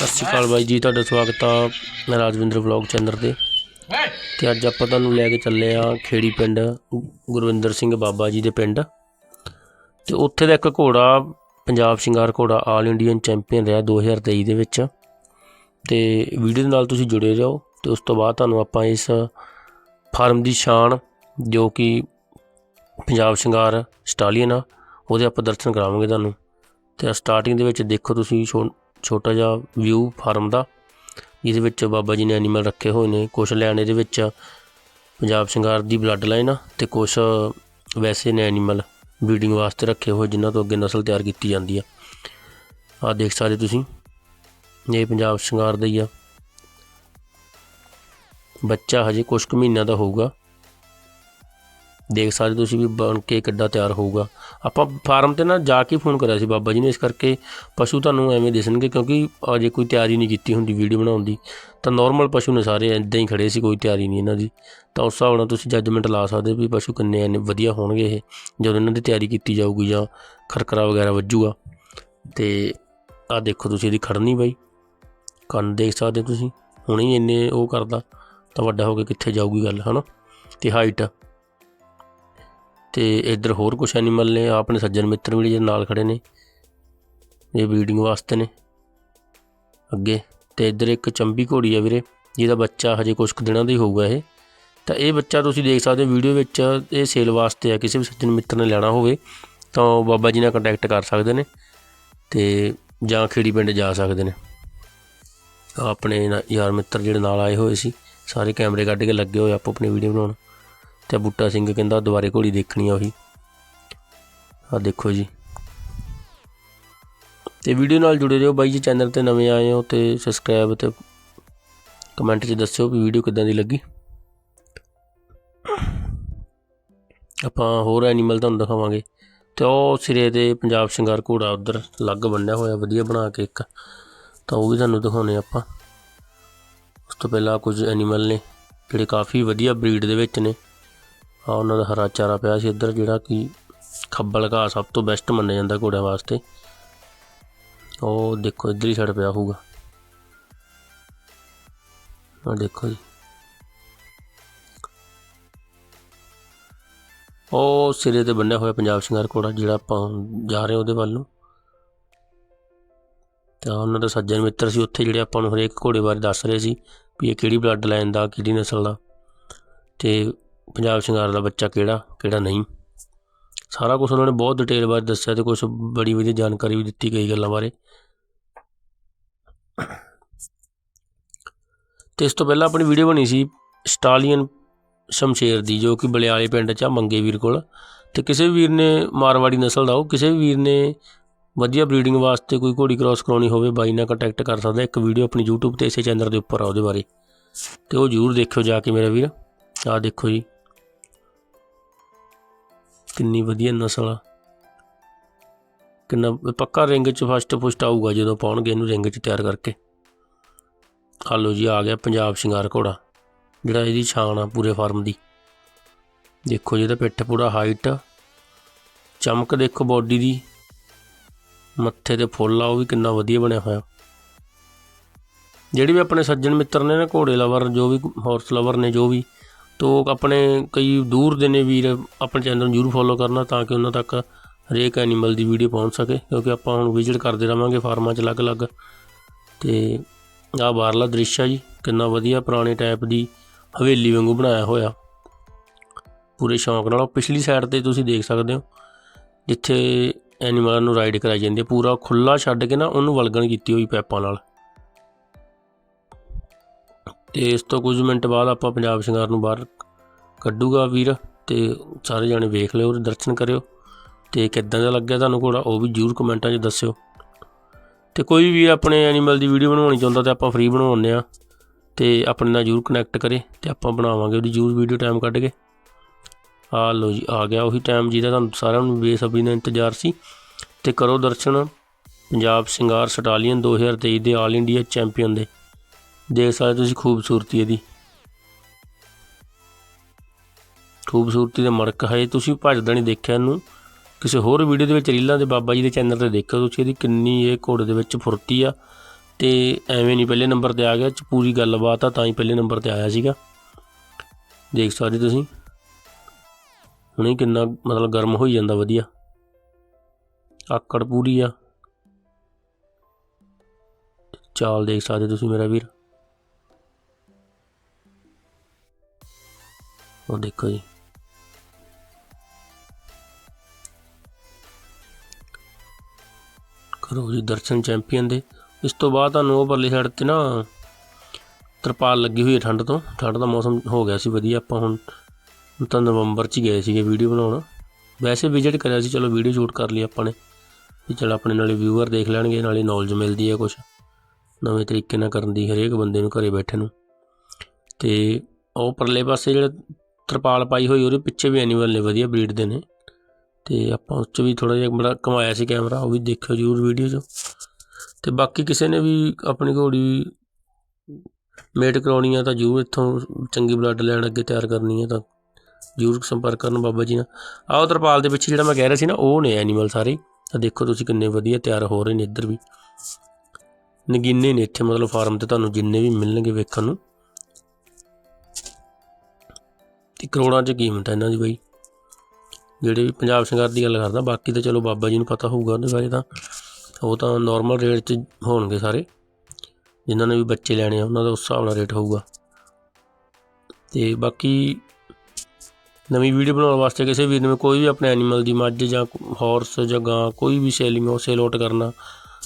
ਸਤਿ ਸ਼੍ਰੀ ਅਕਾਲ ਬਾਈ ਜੀ, ਤੁਹਾਡਾ ਸਵਾਗਤ ਆ ਮੈਂ ਰਾਜਵਿੰਦਰ ਵਲੌਗ ਚੈਨਲ ਤੇ। ਤੇ ਅੱਜ ਆਪਾਂ ਤੁਹਾਨੂੰ ਲੈ ਕੇ ਚੱਲੇ ਆ ਖੇੜੀ ਪਿੰਡ, ਗੁਰਵਿੰਦਰ ਸਿੰਘ ਬਾਬਾ ਜੀ ਦੇ ਪਿੰਡ। ਤੇ ਉੱਥੇ ਦਾ ਇੱਕ ਘੋੜਾ, ਪੰਜਾਬ ਸ਼ਿੰਗਾਰ ਘੋੜਾ ਆਲ ਇੰਡੀਅਨ ਚੈਂਪੀਅਨ ਰਿਹਾ 2023 ਦੇ ਵਿੱਚ। ਤੇ ਵੀਡੀਓ ਦੇ ਨਾਲ ਤੁਸੀਂ ਜੁੜੇ ਰਹੋ, ਤੇ ਉਸ ਤੋਂ ਬਾਅਦ ਤੁਹਾਨੂੰ ਆਪਾਂ ਇਸ ਫਾਰਮ ਦੀ ਸ਼ਾਨ, ਜੋ ਕਿ ਪੰਜਾਬ ਸ਼ਿੰਗਾਰ ਸਟਾਲੀਅਨ ਆ, ਉਹਦੇ ਆਪਾਂ ਦਰਸ਼ਨ ਕਰਾਵਾਂਗੇ ਤੁਹਾਨੂੰ। ਤੇ ਸਟਾਰਟਿੰਗ ਦੇ ਵਿੱਚ ਦੇਖੋ ਤੁਸੀਂ, ਛੋ- ਛੋਟਾ ਜਿਹਾ ਵਿਊ ਫਾਰਮ ਦਾ। ਜਿਹਦੇ ਵਿੱਚ ਬਾਬਾ ਜੀ ਨੇ ਐਨੀਮਲ ਰੱਖੇ ਹੋਏ ਨੇ। ਕੁਛ ਲੈਣ ਇਹਦੇ ਵਿੱਚ ਪੰਜਾਬ ਸ਼ਿੰਗਾਰ ਦੀ ਬਲੱਡ ਲਾਈਨ ਆ ਤੇ ਕੁਛ ਵੈਸੇ ਨੇ ਐਨੀਮਲ ਬਰੀਡਿੰਗ ਵਾਸਤੇ ਰੱਖੇ ਹੋਏ, ਜਿਨ੍ਹਾਂ ਤੋਂ ਅੱਗੇ ਨਸਲ ਤਿਆਰ ਕੀਤੀ ਜਾਂਦੀ ਆ। ਆ ਦੇਖ ਸਕਦੇ ਤੁਸੀਂ, ਇਹ ਪੰਜਾਬ ਸ਼ਿੰਗਾਰ ਦਾ ਹੀ ਆ। ਬੱਚਾ ਹਜੇ ਕੁਛ ਕੁ ਮਹੀਨਿਆਂ ਦਾ ਹੋਊਗਾ। ਦੇਖ ਸਕਦੇ ਤੁਸੀਂ ਵੀ ਬਣ ਕੇ ਕਿੱਡਾ ਤਿਆਰ ਹੋਊਗਾ। ਆਪਾਂ ਫਾਰਮ ਤੇ ਨਾ ਜਾ ਕੇ ਫੋਨ ਕਰਿਆ ਸੀ ਬਾਬਾ ਜੀ ਨੇ, ਇਸ ਕਰਕੇ ਪਸ਼ੂ ਤੁਹਾਨੂੰ ਐਵੇਂ ਦਿਸਣਗੇ, ਕਿਉਂਕਿ ਅਜੇ ਕੋਈ ਤਿਆਰੀ ਨਹੀਂ ਕੀਤੀ ਹੁੰਦੀ ਵੀਡੀਓ ਬਣਾਉਣ ਦੀ। ਤਾਂ ਨਾਰਮਲ ਪਸ਼ੂ ਨੇ ਸਾਰੇ ਇਦਾਂ ਹੀ ਖੜੇ ਸੀ, ਕੋਈ ਤਿਆਰੀ ਨਹੀਂ ਇਹਨਾਂ ਦੀ। ਤਾਂ ਉਸ ਹਿਸਾਬ ਨਾਲ ਤੁਸੀਂ ਜੱਜਮੈਂਟ ਲਾ ਸਕਦੇ ਵੀ ਪਸ਼ੂ ਕਿੰਨੇ ਇੰਨੇ ਵਧੀਆ ਹੋਣਗੇ ਇਹ, ਜਦੋਂ ਇਹਨਾਂ ਦੀ ਤਿਆਰੀ ਕੀਤੀ ਜਾਊਗੀ ਜਾਂ ਖਰਕਰਾ ਵਗੈਰਾ ਵੱਜੂਗਾ। ਤੇ ਆਹ ਦੇਖੋ ਤੁਸੀਂ ਇਹਦੀ ਖੜਨੀ ਬਾਈ। ਕੰਨ ਦੇਖ ਸਕਦੇ ਹੋ ਤੁਸੀਂ, ਹੁਣੇ ਹੀ ਇੰਨੇ ਉਹ ਕਰਦਾ, ਤਾਂ ਵੱਡਾ ਹੋ ਕੇ ਕਿੱਥੇ ਜਾਊਗੀ ਗੱਲ, ਹਨਾ? ਤੇ ਹਾਈਟ ਤੇ ਇੱਧਰ ਹੋਰ ਕੁਝ ਐਨੀਮਲ ਨੇ ਆਪਣੇ ਸੱਜਣ ਮਿੱਤਰ ਵੀ ਜਿਹੜੇ ਨਾਲ ਖੜੇ ਨੇ। ਇਹ ਬਰੀਡਿੰਗ ਵਾਸਤੇ ਨੇ। ਅੱਗੇ ਤੇ ਇੱਧਰ ਇੱਕ ਚੰਬੀ ਘੋੜੀ ਆ ਵੀਰੇ, ਜਿਹਦਾ ਬੱਚਾ ਹਜੇ ਕੁਝ ਕੁ ਦਿਨਾਂ ਦਾ ਹੀ ਹੋਊਗਾ ਇਹ। ਤਾਂ ਇਹ ਬੱਚਾ ਤੁਸੀਂ ਦੇਖ ਸਕਦੇ ਹੋ ਵੀਡੀਓ ਵਿੱਚ, ਇਹ ਸੇਲ ਵਾਸਤੇ ਆ, ਕਿਸੇ ਵੀ ਸੱਜਣ ਮਿੱਤਰ ਨੇ ਲੈਣਾ ਹੋਵੇ, ਤਾਂ ਉਹ ਬਾਬਾ ਜੀ ਨਾਲ ਕੰਟੈਕਟ ਕਰ ਸਕਦੇ ਨੇ ਤੇ ਜਾਂ ਖੇੜੀ ਪਿੰਡ ਜਾ ਸਕਦੇ ਨੇ। ਆਪਣੇ ਯਾਰ ਮਿੱਤਰ ਜਿਹੜੇ ਨਾਲ ਆਏ ਹੋਏ ਸੀ, ਸਾਰੇ ਕੈਮਰੇ ਕੱਢ ਕੇ ਲੱਗੇ ਹੋਏ ਆਪੋ ਆਪਣੀ ਵੀਡੀਓ ਬਣਾਉਣ। ਤੇ ਬੂਟਾ ਸਿੰਘ ਕਹਿੰਦਾ ਦੁਬਾਰੇ ਘੋੜੀ ਦੇਖਣੀ ਆ ਉਹੀ। ਆ ਦੇਖੋ ਜੀ। ਤੇ ਵੀਡੀਓ ਨਾਲ ਜੁੜੇ ਰਹੋ ਬਾਈ ਜੀ, ਚੈਨਲ ਤੇ ਨਵੇਂ ਆਏ ਹੋ ਤੇ ਸਬਸਕ੍ਰਾਈਬ ਤੇ ਕਮੈਂਟ 'ਚ ਦੱਸਿਓ ਵੀ ਵੀਡੀਓ ਕਿਦਾਂ ਦੀ ਲੱਗੀ। ਆਪਾਂ ਹੋਰ ਐਨੀਮਲ ਤੁਹਾਨੂੰ ਦਿਖਾਵਾਂਗੇ। ਤੇ ਉਹ ਸਿਰੇ ਤੇ ਪੰਜਾਬ ਸ਼ਿੰਗਾਰ ਘੋੜਾ ਉਧਰ ਲੱਗ ਬੰਨਿਆ ਹੋਇਆ, ਵਧੀਆ ਬਣਾ ਕੇ ਇੱਕ। ਤਾਂ ਉਹ ਵੀ ਤੁਹਾਨੂੰ ਦਿਖਾਉਣੇ ਆਪਾਂ। ਉਸ ਤੋਂ ਪਹਿਲਾਂ ਕੁਝ ਐਨੀਮਲ ਨੇ ਜਿਹੜੇ ਕਾਫੀ ਵਧੀਆ ਬਰੀਡ ਦੇ ਵਿੱਚ ਨੇ। ਆ ਉਹਨਾਂ ਦਾ ਹਰਾ ਚਾਰਾ ਪਿਆ ਸੀ ਇੱਧਰ, ਜਿਹੜਾ ਕਿ ਖੱਬਲ ਘਾਹ ਸਭ ਤੋਂ ਬੈਸਟ ਮੰਨਿਆ ਜਾਂਦਾ ਘੋੜਿਆਂ ਵਾਸਤੇ। ਉਹ ਦੇਖੋ ਇੱਧਰ ਹੀ ਸਾਈਡ ਪਿਆ ਹੋਊਗਾ। ਆ ਦੇਖੋ ਜੀ। ਉਹ ਸਿਰੇ ਤੇ ਬੰਨਿਆ ਹੋਇਆ ਪੰਜਾਬ ਸ਼ਿੰਗਾਰ ਘੋੜਾ, ਜਿਹੜਾ ਆਪਾਂ ਜਾ ਰਹੇ ਉਹਦੇ ਵੱਲ ਨੂੰ। ਤਾਂ ਉਹਨਾਂ ਦਾ ਸੱਜਣ ਮਿੱਤਰ ਸੀ, ਉੱਥੇ ਜਿਹੜੇ ਆਪਾਂ ਨੂੰ ਹਰੇਕ ਘੋੜੇ ਬਾਰੇ ਦੱਸ ਰਹੇ ਸੀ ਵੀ ਇਹ ਕਿਹੜੀ ਬਲੱਡ ਲਾਈਨ ਦਾ, ਕਿਹੜੀ ਨਸਲ ਦਾ। ਤੇ ਪੰਜਾਬ ਸ਼ਿੰਗਾਰ ਦਾ ਬੱਚਾ ਕਿਹੜਾ ਕਿਹੜਾ ਨਹੀਂ। ਸਾਰਾ ਕੁਝ ਉਹਨਾਂ ਨੇ ਬਹੁਤ ਡਿਟੇਲ ਬਾਰੇ ਦੱਸਿਆ ਤੇ ਕੁਝ ਬੜੀ ਵਧੀਆ ਜਾਣਕਾਰੀ ਵੀ ਦਿੱਤੀ ਗਈ ਗੱਲਾਂ ਬਾਰੇ। ਤੇ ਇਸ ਤੋਂ ਪਹਿਲਾਂ ਆਪਣੀ ਵੀਡੀਓ ਬਣੀ ਸੀ ਸਟਾਲੀਅਨ ਸ਼ਮਸ਼ੇਰ ਦੀ, ਜੋ ਕਿ ਬਲਿਆਲੇ ਪਿੰਡ 'ਚ ਆ ਮੰਗੇ ਵੀਰ ਕੋਲ। ਤੇ ਕਿਸੇ ਵੀ ਵੀਰ ਨੇ ਮਾਰਵਾੜੀ ਨਸਲ ਦਾ, ਉਹ ਕਿਸੇ ਵੀ ਵੀਰ ਨੇ ਵਧੀਆ ਬਰੀਡਿੰਗ ਵਾਸਤੇ ਕੋਈ ਘੋੜੀ ਕ੍ਰਾਸ ਕਰਾਉਣੀ ਹੋਵੇ, ਬਾਈ ਨਾਲ ਕੰਟੈਕਟ ਕਰ ਸਕਦਾ। ਇੱਕ ਵੀਡੀਓ ਆਪਣੀ YouTube ਤੇ ਇਸੇ ਚੈਨਲ ਦੇ ਉੱਪਰ ਆ ਉਹਦੇ ਬਾਰੇ। ਤੇ ਉਹ ਜ਼ਰੂਰ ਦੇਖਿਓ ਜਾ ਕੇ ਮੇਰਾ ਵੀਰ। ਆਹ ਦੇਖੋ ਜੀ। ਕਿੰਨੀ ਵਧੀਆ ਨਸਲ ਆ। ਕਿੰਨਾ ਪੱਕਾ ਰਿੰਗ 'ਚ ਫਸਟ ਫੁਸਟ ਆਊਗਾ ਜਦੋਂ ਪਾਉਣਗੇ ਇਹਨੂੰ ਰਿੰਗ 'ਚ ਤਿਆਰ ਕਰਕੇ। ਆ ਲਓ ਜੀ, ਆ ਗਿਆ ਪੰਜਾਬ ਸ਼ਿੰਗਾਰ ਘੋੜਾ, ਜਿਹੜਾ ਇਹਦੀ ਛਾਣ ਆ ਪੂਰੇ ਫਾਰਮ ਦੀ। ਦੇਖੋ ਜੀ, ਇਹਦਾ ਪਿੱਠ ਪੂਰਾ ਹਾਈਟ ਚਮਕ ਦੇਖੋ ਬਾਡੀ ਦੀ। ਮੱਥੇ ਤੇ ਫੁੱਲ ਆ, ਉਹ ਵੀ ਕਿੰਨਾ ਵਧੀਆ ਬਣਿਆ ਹੋਇਆ। ਜਿਹੜੇ ਵੀ ਆਪਣੇ ਸੱਜਣ ਮਿੱਤਰ ਨੇ ਨਾ ਘੋੜੇ ਲਵਰ ਜੋ ਵੀ ਹਾਰਸ ਲਵਰ ਨੇ, ਜੋ ਵੀ ਤੋ ਆਪਣੇ ਕਈ ਦੂਰ ਦੇ ਨੇ ਵੀਰ ਆਪਣੇ ਚੈਨਲ ਨੂੰ ਜਰੂਰ ਫੋਲੋ ਕਰਨਾ ਤਾਂ ਕਿ ਉਹਨਾਂ ਤੱਕ ਹਰੇਕ ਐਨੀਮਲ ਦੀ ਵੀਡੀਓ ਪਹੁੰਚ ਸਕੇ, ਕਿਉਂਕਿ ਆਪਾਂ ਹੁਣ ਵਿਜ਼ਿਟ ਕਰਦੇ ਰਵਾਂਗੇ ਫਾਰਮਾਂ 'ਚ ਅਲੱਗ-ਅਲੱਗ। ਤੇ ਆਹ ਬਾਹਰਲਾ ਦ੍ਰਿਸ਼ ਆ ਜੀ, ਕਿੰਨਾ ਵਧੀਆ ਪੁਰਾਣੇ ਟਾਈਪ ਦੀ ਹਵੇਲੀ ਵਾਂਗੂ ਬਣਾਇਆ ਹੋਇਆ। ਪੂਰੇ ਸ਼ੌਂਕ ਨਾਲ, ਉਹ ਪਿਛਲੀ ਸਾਈਡ ਤੇ ਤੁਸੀਂ ਦੇਖ ਸਕਦੇ ਹੋ, ਜਿੱਥੇ ਐਨੀਮਲਾਂ ਨੂੰ ਰਾਈਡ ਕਰਾਈ ਜਾਂਦੀ ਹੈ, ਪੂਰਾ ਖੁੱਲਾ ਛੱਡ ਕੇ ਨਾ ਉਹਨੂੰ ਵਲਗਣ ਕੀਤੀ ਹੋਈ ਪੈਪਾਂ ਨਾਲ। ਤੇ ਇਸ ਤੋਂ ਕੁਝ ਮਿੰਟ ਬਾਅਦ ਆਪਾਂ ਪੰਜਾਬ ਸ਼ਿੰਗਾਰ ਨੂੰ ਬਾਹਰ ਕੱਢੂਗਾ ਵੀਰ ਤੇ ਸਾਰੇ ਜਾਣੇ ਵੇਖ ਲਿਓ ਦਰਸ਼ਨ ਕਰਿਓ। ਤੇ ਕਿੱਦਾਂ ਦਾ ਲੱਗਿਆ ਤੁਹਾਨੂੰ ਘੋੜਾ, ਉਹ ਵੀ ਜਰੂਰ ਕਮੈਂਟਾਂ 'ਚ ਦੱਸਿਓ। ਤੇ ਕੋਈ ਵੀ ਆਪਣੇ ਐਨੀਮਲ ਦੀ ਵੀਡੀਓ ਬਣਾਉਣੀ ਚਾਹੁੰਦਾ ਤੇ ਆਪਾਂ ਫ੍ਰੀ ਬਣਾਉਂਦੇ ਆ ਤੇ ਆਪਣੇ ਨਾਲ ਜਰੂਰ ਕਨੈਕਟ ਕਰੇ ਤੇ ਆਪਾਂ ਬਣਾਵਾਂਗੇ ਉਹਦੀ ਜਰੂਰ ਵੀਡੀਓ ਟਾਈਮ ਕੱਢ ਕੇ। ਆ ਲਓ ਜੀ, ਆ ਗਿਆ ਉਹੀ ਟਾਈਮ ਜਿਹਦਾ ਤੁਹਾਨੂੰ ਸਾਰਿਆਂ ਨੂੰ ਬੇਸਬਰੀ ਨਾਲ ਇੰਤਜ਼ਾਰ ਸੀ। ਤੇ ਕਰੋ ਦਰਸ਼ਨ, ਪੰਜਾਬ ਸ਼ਿੰਗਾਰ ਸਟਾਲੀਅਨ 2023 ਦੇ ਆਲ ਇੰਡੀਆ ਚੈਂਪੀਅਨ ਦੇ। ਦੇਖ ਸਕਦੇ ਤੁਸੀਂ ਖੂਬਸੂਰਤੀ ਇਹਦੀ। ਖੂਬਸੂਰਤੀ ਦੇ ਮੜਕ ਹੈ। ਤੁਸੀਂ ਭੱਜਦਾ ਨਹੀਂ ਦੇਖਿਆ ਇਹਨੂੰ। ਕਿਸੇ ਹੋਰ ਵੀਡੀਓ ਦੇ ਵਿੱਚ ਰੀਲਾਂ ਦੇ ਬਾਬਾ ਜੀ ਦੇ ਚੈਨਲ ਤੇ ਦੇਖਿਓ ਤੁਸੀਂ ਇਹਦੀ ਕਿੰਨੀ ਇਹ ਘੋੜੇ ਦੇ ਵਿੱਚ ਫੁਰਤੀ ਆ। ਤੇ ਐਵੇਂ ਨਹੀਂ ਪਹਿਲੇ ਨੰਬਰ ਤੇ ਆ ਗਿਆ। ਚ ਪੂਰੀ ਗੱਲਬਾਤ ਆ, ਤਾਂ ਹੀ ਪਹਿਲੇ ਨੰਬਰ ਤੇ ਆਇਆ ਸੀਗਾ। ਦੇਖ ਸਕਦੇ ਤੁਸੀਂ। ਹੁਣੇ ਕਿੰਨਾ ਮਤਲਬ ਗਰਮ ਹੋਈ ਜਾਂਦਾ, ਵਧੀਆ। ਆਕੜ ਪੂਰੀ ਆ। ਚਾਲ ਦੇਖ ਸਕਦੇ ਤੁਸੀਂ ਮੇਰਾ ਵੀਰ। ਉਹ ਦੇਖੋ ਜੀ। ਕਰੋ ਜੀ ਦਰਸ਼ਨ ਚੈਂਪੀਅਨ ਦੇ। ਇਸ ਤੋਂ ਬਾਅਦ ਤੁਹਾਨੂੰ ਉਹ ਪਰਲੀ ਸਾਈਡ ਤੇ ਨਾ ਤਰਪਾਲ ਲੱਗੀ ਹੋਈ ਹੈ ਠੰਡ ਤੋਂ। ਠੰਡ ਦਾ ਮੌਸਮ ਹੋ ਗਿਆ ਸੀ, ਵਧੀਆ। ਆਪਾਂ ਹੁਣ ਤਾਂ ਨਵੰਬਰ 'ਚ ਹੀ ਗਏ ਸੀਗੇ ਵੀਡੀਓ ਬਣਾਉਣ। ਵੈਸੇ ਵਿਜ਼ਿਟ ਕਰਿਆ ਸੀ, ਚਲੋ ਵੀਡੀਓ ਸ਼ੂਟ ਕਰ ਲਈ ਆਪਾਂ ਨੇ। ਵੀ ਚਲ ਆਪਣੇ ਨਾਲੇ ਵਿਊਅਰ ਦੇਖ ਲੈਣਗੇ, ਨਾਲੇ ਨੌਲੇਜ ਮਿਲਦੀ ਹੈ ਕੁਝ ਨਵੇਂ ਤਰੀਕੇ ਨਾਲ ਕਰਨ ਦੀ ਹਰੇਕ ਬੰਦੇ ਨੂੰ ਘਰੇ ਬੈਠੇ ਨੂੰ। ਤੇ ਉਹ ਪਰਲੇ ਪਾਸੇ ਜਿਹੜਾ ਤਰਪਾਲ ਪਾਈ ਹੋਈ, ਉਹਦੇ ਪਿੱਛੇ ਵੀ ਐਨੀਮਲ ਨੇ, ਵਧੀਆ ਬਰੀਡ ਦੇ ਨੇ। ਤੇ ਆਪਾਂ ਉਸ 'ਚ ਵੀ ਥੋੜਾ ਜਿਹਾ ਬੜਾ ਕਮਾਇਆ ਸੀ ਕੈਮਰਾ ਉਹ ਵੀ ਦੇਖਿਓ ਜ਼ਰੂਰ ਵੀਡੀਓ 'ਚ। ਤੇ ਬਾਕੀ ਕਿਸੇ ਨੇ ਵੀ ਆਪਣੀ ਘੋੜੀ ਮੇਟ ਕਰਾਉਣੀ ਆ ਤਾਂ ਜ਼ਰੂਰ ਇੱਥੋਂ ਚੰਗੀ ਬਲੱਡ ਲੈਣ ਅੱਗੇ ਤਿਆਰ ਕਰਨੀ ਹੈ ਤਾਂ ਜ਼ਰੂਰ ਸੰਪਰਕ ਕਰਨ ਬਾਬਾ ਜੀ ਨਾਲ। ਆਹ ਤਰਪਾਲ ਦੇ ਪਿੱਛੇ ਜਿਹੜਾ ਮੈਂ ਕਹਿ ਰਿਹਾ ਸੀ ਨਾ, ਉਹ ਨੇ ਐਨੀਮਲ ਸਾਰੇ। ਤਾਂ ਦੇਖੋ ਤੁਸੀਂ ਕਿੰਨੇ ਵਧੀਆ ਤਿਆਰ ਹੋ ਰਹੇ ਨੇ ਇੱਧਰ ਵੀ। ਨਗੀਨੇ ਨੇ ਇੱਥੇ, ਮਤਲਬ ਫਾਰਮ ਤੇ ਤੁਹਾਨੂੰ ਜਿੰਨੇ ਵੀ ਮਿਲਣਗੇ ਵੇਖਣ ਨੂੰ। ਕਰੋੜਾਂ 'ਚ ਕੀਮਤ ਹੈ ਇਹਨਾਂ ਦੀ ਬਾਈ। ਜਿਹੜੇ ਵੀ ਪੰਜਾਬ ਸ਼ਿੰਗਾਰ ਦੀ ਗੱਲ ਕਰਦਾ, ਬਾਕੀ ਤਾਂ ਚਲੋ ਬਾਬਾ ਜੀ ਨੂੰ ਪਤਾ ਹੋਊਗਾ ਉਹਦੇ ਬਾਰੇ ਤਾਂ। ਉਹ ਤਾਂ ਨਾਰਮਲ ਰੇਟ 'ਚ ਹੋਣਗੇ ਸਾਰੇ। ਜਿਨ੍ਹਾਂ ਨੇ ਵੀ ਬੱਚੇ ਲੈਣੇ ਆ, ਉਹਨਾਂ ਦਾ ਉਸ ਹਿਸਾਬ ਨਾਲ ਰੇਟ ਹੋਊਗਾ। ਤੇ ਬਾਕੀ ਨਵੀਂ ਵੀਡੀਓ ਬਣਾਉਣ ਵਾਸਤੇ ਕਿਸੇ ਵੀਰ ਨੇ ਕੋਈ ਵੀ ਆਪਣੇ ਐਨੀਮਲ ਦੀ ਮੱਝ ਜਾਂ ਹਾਰਸ ਜਾਂ ਗਾਂ, ਕੋਈ ਵੀ ਸੇਲਿੰਗ ਉਹ ਸੇਲ ਆਊਟ ਕਰਨਾ,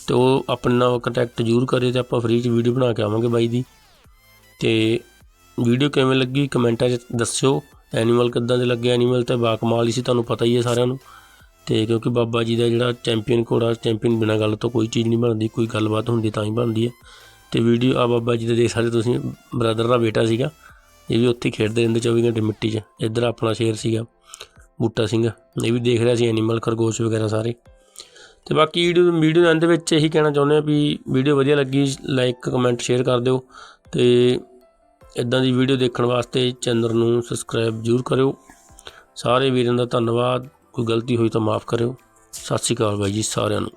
ਤੇ ਉਹ ਆਪਣੇ ਨਾਲ ਕੰਟੈਕਟ ਜ਼ਰੂਰ ਕਰੇ ਤੇ ਆਪਾਂ ਫ੍ਰੀ 'ਚ ਵੀਡੀਓ ਬਣਾ ਕੇ ਆਵਾਂਗੇ ਬਾਈ ਦੀ। ਤੇ ਵੀਡੀਓ ਕਿਵੇਂ ਲੱਗੀ ਕਮੈਂਟਾਂ 'ਚ ਦੱਸਿਓ। ਐਨੀਮਲ ਕਿੱਦਾਂ ਦੇ ਲੱਗੇ? ਐਨੀਮਲ ਤੇ ਬਾਕਮਾਲ ਹੀ ਸੀ, ਤੁਹਾਨੂੰ ਪਤਾ ਹੀ ਹੈ ਸਾਰਿਆਂ ਨੂੰ। ਤੇ ਕਿਉਂਕਿ ਬਾਬਾ ਜੀ ਦਾ ਜਿਹੜਾ ਚੈਂਪੀਅਨ ਘੋੜਾ ਚੈਂਪੀਅਨ ਬਿਨਾਂ ਗੱਲ ਤੋਂ ਕੋਈ ਚੀਜ਼ ਨਹੀਂ ਬਣਦੀ, ਕੋਈ ਗੱਲਬਾਤ ਹੁੰਦੀ ਤਾਂ ਹੀ ਬਣਦੀ ਹੈ। ਤੇ ਵੀਡੀਓ ਆ ਬਾਬਾ ਜੀ ਦੇ ਦੇਖ ਸਕਦੇ ਤੁਸੀਂ ਬ੍ਰਦਰ ਦਾ ਬੇਟਾ ਸੀਗਾ। ਇਹ ਵੀ ਉੱਥੇ ਹੀ ਖੇਡਦੇ ਰਹਿੰਦੇ 24 ਘੰਟੇ ਮਿੱਟੀ 'ਚ। ਇੱਧਰ ਆਪਣਾ ਸ਼ੇਰ ਸੀਗਾ, ਬੂਟਾ ਸਿੰਘ। ਇਹ ਵੀ ਦੇਖ ਰਿਹਾ ਸੀ ਐਨੀਮਲ ਖਰਗੋਸ਼ ਵਗੈਰਾ ਸਾਰੇ। ਤੇ ਬਾਕੀ ਵੀਡੀਓ ਵੀਡੀਓ ਦੇ ਅੰਤ ਵਿੱਚ ਇਹੀ ਕਹਿਣਾ ਚਾਹੁੰਦੇ ਆ ਵੀ ਵੀਡੀਓ ਵਧੀਆ ਲੱਗੀ ਲਾਈਕ ਕਮੈਂਟ ਸ਼ੇਅਰ ਕਰ ਦਿਓ। ਤੇ ਇਦਾਂ ਦੀ ਵੀਡੀਓ ਦੇਖਣ ਵਾਸਤੇ ਚੈਨਲ ਨੂੰ ਸਬਸਕ੍ਰਾਈਬ ਜ਼ਰੂਰ ਕਰਿਓ। ਸਾਰੇ ਵੀਰਾਂ ਦਾ ਧੰਨਵਾਦ। ਕੋਈ ਗਲਤੀ ਹੋਈ ਤਾਂ ਮਾਫ ਕਰਿਓ। ਸਤਿ ਸ਼੍ਰੀ ਅਕਾਲ ਬਾਈ ਜੀ ਸਾਰਿਆਂ ਨੂੰ।